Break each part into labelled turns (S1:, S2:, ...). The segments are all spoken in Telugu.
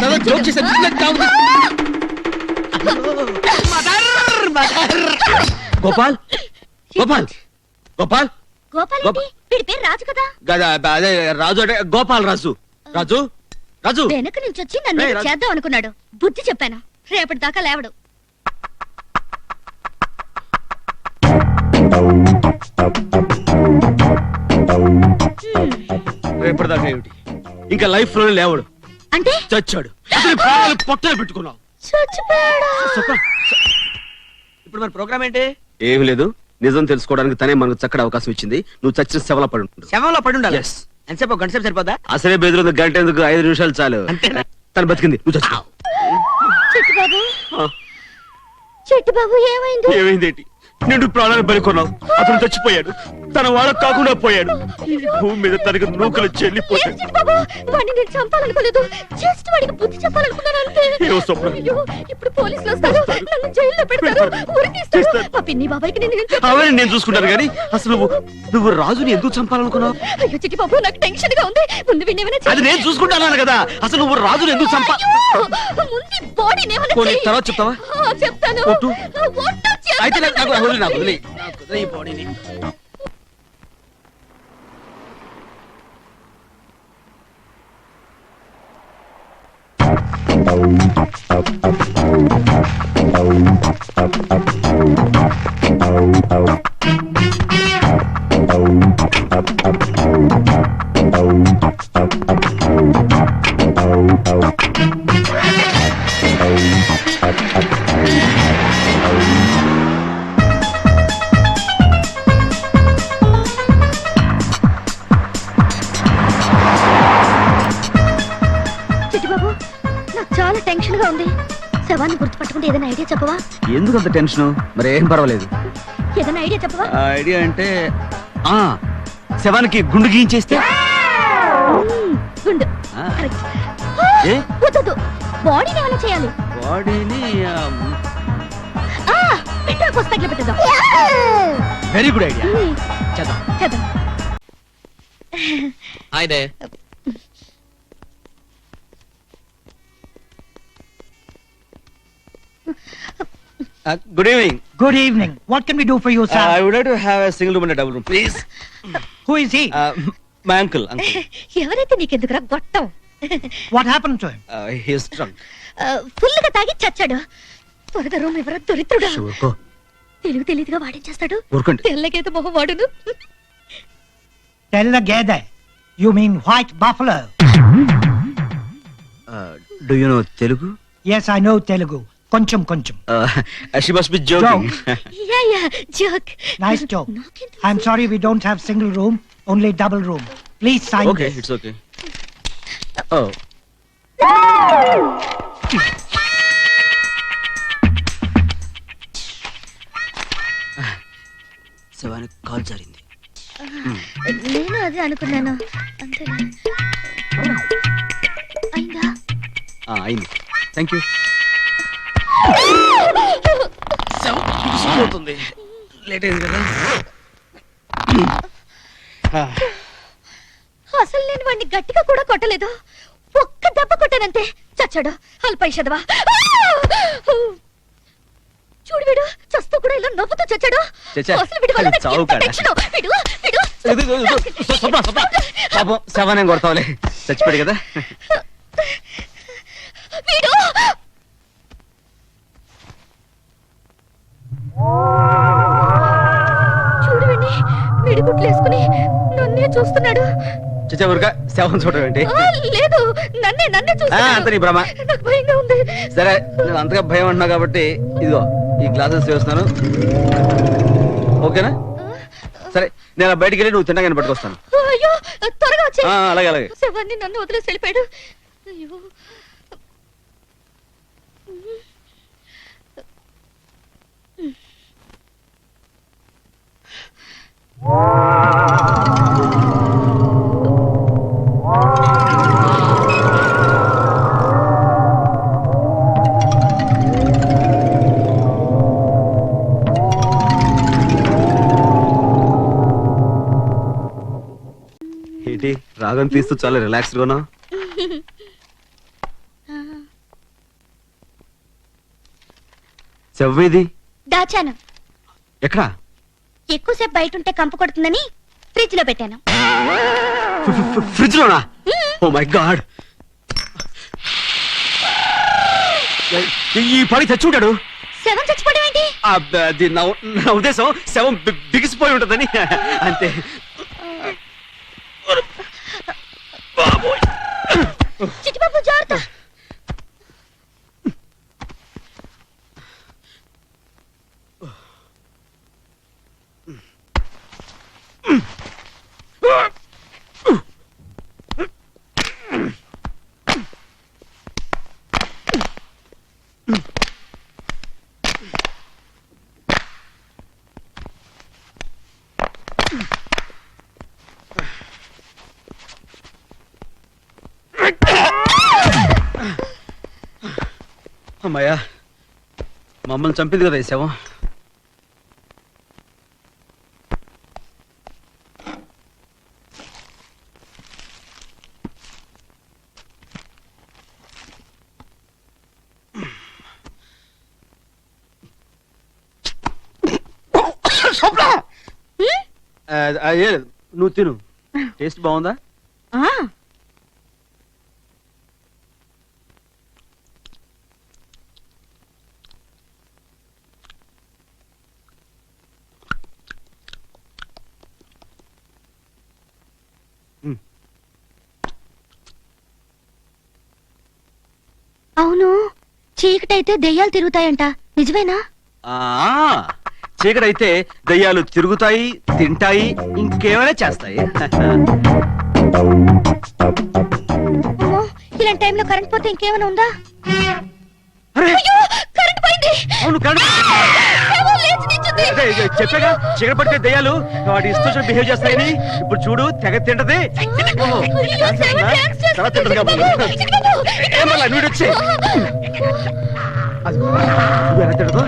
S1: సరదా జోక్ చేశాను. నాకు కావాలి. Mother, mother. గోపాల్? గోపాల్? గోపాల్?
S2: గోపాల్
S1: గోప-
S2: ఏంటి? వీడి పేరు రాజు కదా?
S1: గదా, అదే రాజు అంటే గోపాల్ రాజు. రాజు? రాజు?
S2: వెనక నుంచి వచ్చి నన్ను ఏదో. చేద్దాం అనుకున్నాడు. బుద్ధి చెప్పాను. రేపటి దాకా లేవడు.
S1: రేపటిదాకా ఏమిటి? ఇంకా లైఫ్లో లేవడు.
S2: అంటే?
S1: చచ్చాడు. ప్రాణాలు పొట్టలు పెట్టుకున్నావు?
S3: ఇప్పుడు మన ప్రోగ్రామ్ ఏంటి?
S1: ఏమి లేదు. నిజం తెలుసుకోవడానికి తనే మనకు చక్కటి అవకాశం ఇచ్చింది. నువ్వు చచ్చిన శవల పడి
S3: శవంలో పడి ఉండాలి?
S1: Yes.
S3: ఎంతసేపు ఒక గంట సేపు సరిపోదా
S1: అసలే బెదిరింది గంట ఎందుకు ఐదు నిమిషాలు చాలు.
S3: అంతేనా?
S1: తను బతికింది. నువ్వు చచ్చావు
S2: చెట్టు బాబు
S1: ఆ,
S2: చెట్టు బాబు ఏమైంది
S1: ఏమైందేంటి నిండు ప్రాణాలు బలికొన్నావు. అతను చచ్చిపోయాడు. తన వాళ్ళకు కాకుండా పోయాడు. ఈ భూమి మీద తనకు నూకలు చెల్లిపోయాడు
S2: నేను చంపాలనుకోలేదు. జస్ట్ వాడికి బుద్ధి చెప్పాలనుకున్నాను అంతే.
S1: ఏవో స్వప్న.
S2: అయ్యో, ఇప్పుడు పోలీసులు వస్తారు. నన్ను జైల్లో పెడతారు. ఉరి తీస్తారు
S1: చేస్తారు.
S2: ఆ పిన్ని బాబాయ్కి నేను ఏం చెప్పను?
S1: అవన్నీ నేను చూసుకుంటాను కానీ అసలు నువ్వు నువ్వు రాజుని ఎందుకు చంపాలనుకున్నావు?
S2: అయ్యో చిట్టి బాబు నాకు టెన్షన్గా ఉంది. ముందు వీడిని ఏమైనా
S1: అది నేను చూసుకుంటాను కదా. అసలు నువ్వు రాజుని ఎందుకు చంపా
S2: ముందు బాడీని ఏమైనా
S1: పోనీ,
S2: చెయ్యి.
S1: తర్వాత చెప్తావా?
S2: ఆ, చెప్తాను.
S1: ఒట్టు.
S2: ఒట్టు.
S1: అయితే నాకు నాకు నాకు వదిలేయ్ ఈ బాడీని
S2: చిట్టి చాలా టెన్షన్గా ఉంది. శవాన్ని గుర్తుపట్టుకుంటే ఏదైనా ఐడియా చెప్పవా?
S1: ఎందుకు అంత టెన్షన్ మరి ఏం పర్వాలేదు.
S2: ఏదైనా ఐడియా చెప్పవా?
S1: ఆ ఐడియా అంటే ఆ శవానికి గుండు గీయించేస్తే?
S2: గుండు.
S1: ఏ?
S2: వద్దొద్దు. బాడీని ఏమైనా చేయాలి.
S1: బాడీని
S2: ఆ పెట్టా పుస్తకంలో పెట్టేద్దాం.
S1: వెరీ గుడ్ ఐడియా చేద్దాం.
S2: చేద్దాం.
S3: Hi there
S1: good evening
S4: Good evening. What can we do for you, sir?
S1: I would to have a single room and double room please
S4: Who is he?
S1: My uncle uncle
S2: ఎవరైతే నీకెందుకురా గొట్టం
S4: what happened to him?
S1: His trunk
S2: ఫుల్గా తాగి చచ్చాడు త్వరగా రూమ్ ఎవరో దొరిత్రుడు
S1: ఊరుకో
S2: తెలుగు తెలియదుగా వాడేం చేస్తాడు
S1: ఊరుకోండి
S2: తెల్లగైతే మొహం వాడును
S4: Tell the Gede. You mean white buffalo?
S1: Do you know Telugu
S4: Yes, I know Telugu. Koncham koncham.
S1: She must be joking
S2: ya ya joke
S4: Nice joke. I'm sorry we don't have single room, only double room. Please sign
S1: okay
S4: this.
S1: It's okay ఓ శవానికి కాల్ జారింది
S2: నేను అదే అనుకున్నాను అంతే అయిందా
S1: ఆ, అయింది థ్యాంక్ యూ అవుతుంది లేట్ అయింది కదా
S2: అసలు నేను వాడిని గట్టిగా కూడా కొట్టలేదు. ఒక్క దెబ్బ కొట్టానంతే. చచ్చాడు. అల్పై చదవా చూడు వీడు చస్తూ కూడా ఇలా నవ్వుతూ చచ్చాడు.
S1: చచ్చా.
S2: అసలు వీడి వల్ల నాకు ఎంత. టెన్షనో. వీడు వీడు.
S1: పాపం శవాన్ని కొడతావులే? చచ్చిపోయాడు కదా.
S2: వీడు చూడు వీడిని వీడి గుట్లు వేసుకుని నన్నే చూస్తున్నాడు.
S1: చచ్చా ఊరుక శవం చూడడం ఏంటి?
S2: లేదు నన్నే నన్నే చూస్తున్నాడు.
S1: అంత నీ భ్రమ.
S2: నాకు భయంగా ఉంది.
S1: సరే నేను అంతగా భయం అంటున్నావు కాబట్టి ఇదిగో ఈ గ్లాసెస్ వేస్తున్నాను. ఓకేనా? సరే నేను బయటికి వెళ్ళి నువ్వు తినగానే పట్టుకొస్తాను.
S2: అయ్యో త్వరగా వచ్చే
S1: అలాగే అలాగే.
S2: శవాన్ని నన్ను వదిలేసి వెళ్ళిపోయాడు. అయ్యో.
S1: ఏంటి రాగం తీస్తూ చాలా రిలాక్స్డ్
S2: గానా?
S1: చెవ్వేది?
S2: దాచాను.
S1: ఎక్కడా?
S2: ఎక్కువసేపు బయట ఉంటే కంపు కొడుతుందని ఫ్రిడ్జ్లో పెట్టాను.
S1: ఫ్రిడ్జ్ లోనా ఓ మై గాడ్ ఈ పని తెచ్చి ఉంటాడు
S2: సెవెన్ చచ్చిపోవడం ఏంటి?
S1: నా ఉద్దేశం. శవం బిగిసిపోయి ఉంటుందని. అంతే. అమ్మాయ్యా మమ్మల్ని చంపింది కదా ఈ శవం ఆ. నువ్వు తిను. టేస్ట్ బాగుందా?
S2: ఆ,
S1: మ్.
S2: అవును. చీకటైతే దెయ్యాలు తిరుగుతాయంట. నిజమేనా?
S1: ఆ చీకటైతే దయ్యాలు తిరుగుతాయి తింటాయి ఇంకేమైనా చేస్తాయి.
S2: అమ్మో ఇలాంటి టైంలో కరెంట్ పోతే ఇంకేమైనా ఉందా?
S1: అరే!
S2: అయ్యో!
S1: అవును చెప్పాగా? చీకటి పడితే దయ్యాలు వాటి ఇష్టం బిహేవ్ చేస్తాయని. ఇప్పుడు చూడు తెగ తింటది. నువ్వు వచ్చే ఎలా తింటదో?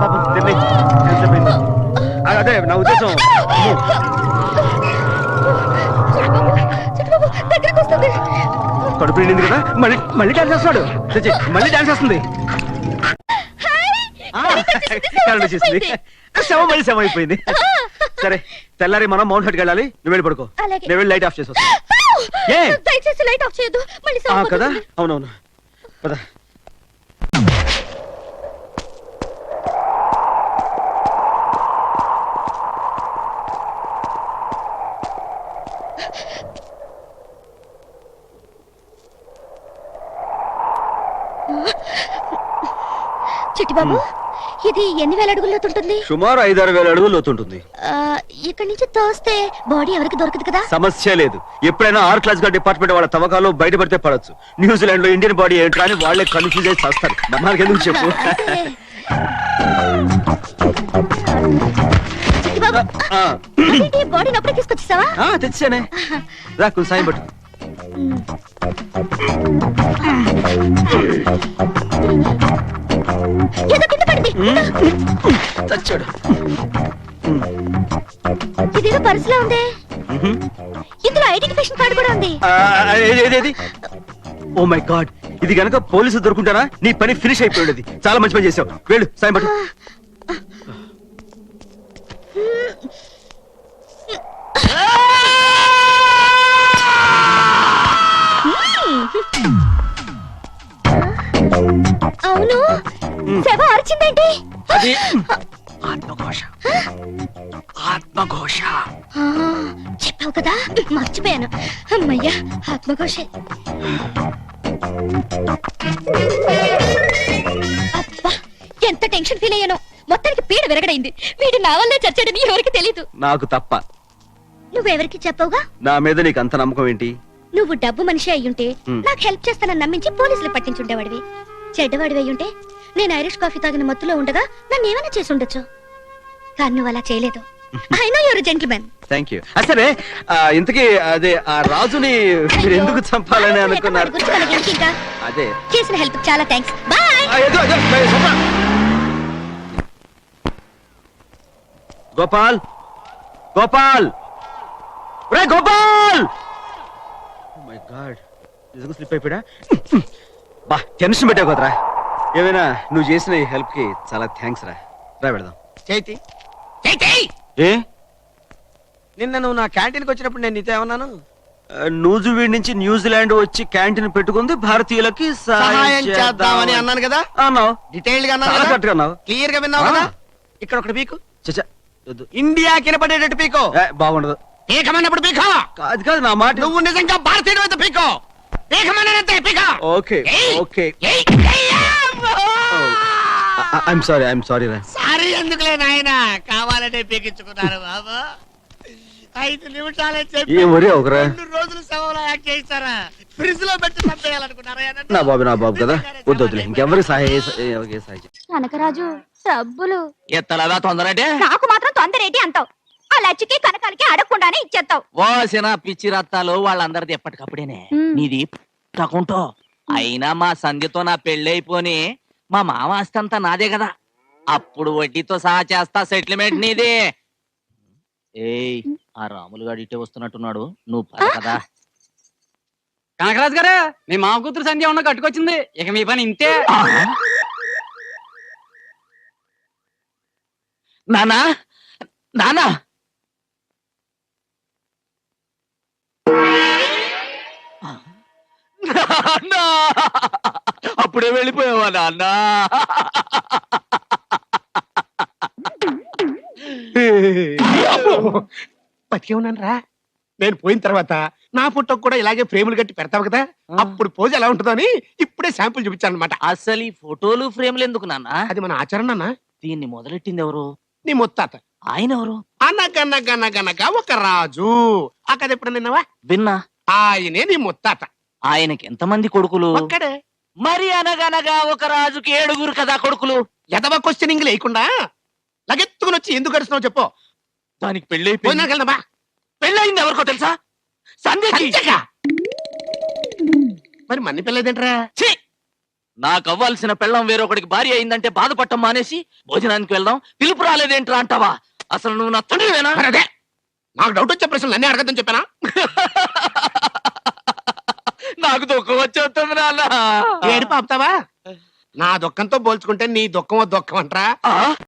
S1: పాపం అదే నా ఉద్దేశం. కడుపు నిండింది కదా మళ్ళీ మళ్ళీ డాన్స్ చేస్తున్నాడు. చచ్చి, మళ్ళీ డాన్స్ చేస్తుంది. ఆ, కరెంట్ వచ్చేసింది శవం మళ్ళీ శవం అయిపోయింది. సరే తెల్లారి మనం మౌంట్ హట్కి వెళ్ళాలి. నువ్వు వెళ్ళి పడుకో.
S2: అలాగే.
S1: నేను వెళ్ళి లైట్ ఆఫ్ చేసి వస్తా. ఏ?
S2: దయచేసి లైట్ ఆఫ్ చేయొద్దు. మళ్ళీ
S1: ఆ,
S2: సౌండ్
S1: కదా. అవునవును. పద.
S2: చిట్టిబాబు ఇది ఎన్ని వేల అడుగుల్లో ఉంటుంది
S1: సుమారు ఐదారు వేల అడుగులు లోతుంటుంది.
S2: ఇక్కడి నుంచి తోస్తే బాడీ ఎవరికి దొరకదు కదా?
S1: సమస్య లేదు. ఎప్పుడైనా ఆర్ క్లాస్గా డిపార్ట్మెంట్ వాళ్ళ తవ్వకాలు బయటపడితే పడచ్చు. న్యూజిలాండ్లో ఇండియన్ బాడీ ఏంటో అని వాళ్ళే కన్ఫ్యూజ్ అయి చేస్తారు. మనకి ఎందుకు చెప్పు?
S2: బాడీ నప్పుడే తీసుకొచ్చేసావా?
S1: తెచ్చానే రా కొంచెం సాయం పట్టు.
S2: ఏదో కింద పడింది
S1: చచ్చాడు
S2: ఇదేదో పర్సులో ఉంది.
S1: మ్హూ.
S2: ఇందులో ఐడెంటిఫికేషన్ కార్డు కూడా ఉంది.
S1: ఆ, ఏది, ఏది, ఏది? ఓ మై గాడ్ ఇది గనక పోలీసు దొరుకుంటారా? నీ పని ఫినిష్ అయిపోయి ఉండేది. చాలా మంచి పని చేసావు వెళ్ళు సాయం పట్టు.
S2: అవును. శవ అరిచిందేంటి?
S1: అది ఆత్మఘోష. ఆత్మఘోష.
S2: చెప్పావు కదా మర్చిపోయాను. అమ్మయ్యా ఆత్మఘోషే. అబ్బా ఎంత టెన్షన్ ఫీల్ అయ్యాను. మొత్తానికి పీడ విరగడైంది. వీడు నా వల్లే చచ్చాడని ఎవరికి తెలీదు.
S1: నాకు తప్ప.
S2: నువ్వెవరికి చెప్పవుగా?
S1: నా మీద నీకు అంత నమ్మకం ఏంటి?
S2: నువ్వు డబ్బు మనిషి అయ్యుంటే. నాకు హెల్ప్ చేస్తానని నమ్మించి పోలీసులు పట్టించుండేవాడివి. చెడ్డవాడివి అయ్యుంటే నేను ఐరిష్ కాఫీ తాగిన మత్తులో ఉండగా నన్ను ఏమైనా చేసి ఉండొచ్చు. కానీ నువ్వు అలా చేయలేదు. I know your gentlemen
S1: thank you సరే ఆ, ఇంతకీ అదే ఆ రాజుని మీరు ఎందుకు చంపాలని అనుకున్నారు? అదే.
S2: చేసిన హెల్ప్ చాలా థ్యాంక్స్ బాయ్.
S1: గోపాల్ గోపాల్. రే గోపాల్! మై గాడ్ నిజంగా స్లిప్ అయిపోయా బా టెన్షన్ పెట్టావు కదరా. ఏమైనా నువ్వు చేసిన ఈ హెల్ప్కి చాలా థ్యాంక్స్ రా. రా పెడదాం
S5: చైతి చైతి!
S1: ఏ?
S5: నిన్న నువ్వు నా క్యాంటీన్కి వచ్చినప్పుడు నేను నీతో ఏమన్నాను?
S1: నూజివీడ్ నుంచి న్యూజిలాండ్ వచ్చి క్యాంటీన్ పెట్టుకుంది భారతీయులకి
S5: సహాయం చేద్దామని అన్నాను కదా?
S1: అన్నావు. డీటెయిల్డ్గా
S5: కదా?
S1: కరెక్ట్గా అన్నావు.
S5: క్లియర్గా విన్నావు. కదా? ఇక్కడ ఒకటి పీకు.
S1: చచ్చా.
S5: ఇండియా కినపడేటట్టు పీకో.
S1: బాగుండదు.
S5: పీకమన్నప్పుడు పీకో.
S1: కాదు కాదు నా మాట
S5: నువ్వు నిజంగా భారతీయుడు అయితే పీకో. పీకమన్నానంతే పీకో.
S1: Okay! Okay! I'm sorry I'm sorry రా
S5: సారీ ఎందుకులే నాయన? కావాలంటే పీకించుకున్నారు బాబు. ఐదు నిమిషాలే చెప్పి
S1: ఏం వరి ఒకరా?
S5: రెండు రోజులు సెలవులు యాక్ట్ చేస్తారా ఫ్రిడ్జ్లో పెట్టి చంపేయాలనుకున్నారా?
S1: నా బాబు నా బాబు కదా? వద్దు వద్దులే ఇంకెవరికి సహాయం
S2: కనకరాజు డబ్బులు.
S6: ఎత్తలదా తొందర అంటే
S2: నాకు మాత్రం తొందరేటి అంటావు. ఆ లచ్చికి కనకాలకి అడగకుండానే ఇచ్చేస్తావు.
S6: ఓసిన పిచ్చి రత్తాలు వాళ్ళందరిది ఎప్పటికప్పుడేనే. నీది తకుంటో అయినా మా సంధ్యతో నా పెళ్ళైపోని మా మామ ఆస్తి అంతా నాదే కదా. అప్పుడు వడ్డీతో సహా చేస్తా సెటిల్మెంట్ నీది. ఏయ్ ఆ రాములు గారు ఇటే వస్తున్నట్టున్నాడు. నువ్వు పద కదా.
S7: కనకరాజు గారు మీ మామ కూతురు సంధ్య ఉన్న కట్టుకొచ్చింది? ఇక మీ పని ఇంతే.
S6: నానా? నానా? నాన్నా! అప్పుడే వెళ్ళిపోయావా నాన్న?
S5: బతికే ఉన్నాను రా. నేను పోయిన తర్వాత నా ఫోటోకి కూడా ఇలాగే ఫ్రేములు కట్టి పెడతావు కదా? అప్పుడు పోజ్ ఎలా ఉంటుందో అని ఇప్పుడే శాంపుల్ చూపించాను అనమాట
S6: అసలు ఈ ఫోటోలు ఫ్రేమ్లు ఎందుకు నాన్న?
S5: అది మన ఆచరణ అన్న
S6: దీన్ని మొదలెట్టింది ఎవరు?
S5: నీ ముత్తాత.
S6: ఆయన ఎవరు?
S5: అనగనగనగనగా ఒక రాజు. ఆ కథ ఎప్పుడు నిన్నవా
S6: విన్నా.
S5: ఆయనే నీ ముత్తాత.
S6: ఆయనకి ఎంతమంది కొడుకులు?
S5: ఒక్కడే.
S6: మరి అనగనగా ఒక రాజుకి ఏడుగురు కదా కొడుకులు?
S5: ఎదవ క్వశ్చనింగ్ లేకుండా లగెత్తుకుని వచ్చి ఎందుకు గడుస్తున్నావు చెప్పు.
S6: దానికి పెళ్ళైపోయింది
S5: పోయినాక వెళ్దామా
S6: పెళ్ళయింది ఎవరికో తెలుసా?
S5: సంచక. మరి మన్ని పిల్లదేంట్రా
S6: ఛీ! నాకు అవ్వాల్సిన పెళ్ళం వేరొకడికి భార్య అయిందంటే బాధపడటం మానేసి భోజనానికి వెళ్దాం. పిలుపు రాలేదేంట్రా అంటావా? అసలు నువ్వు నా తండ్రివేనా?
S5: మరి అదే. నాకు డౌట్ వచ్చే ప్రశ్నలు అన్నీ అడగద్దని చెప్పానా?
S6: నాకు దుఃఖం వచ్చేస్తుంది నాన్న.
S5: ఏడు పాపుతావా? నా దుఃఖంతో పోల్చుకుంటే నీ దుఃఖం ఓ దుఃఖం అంటరా?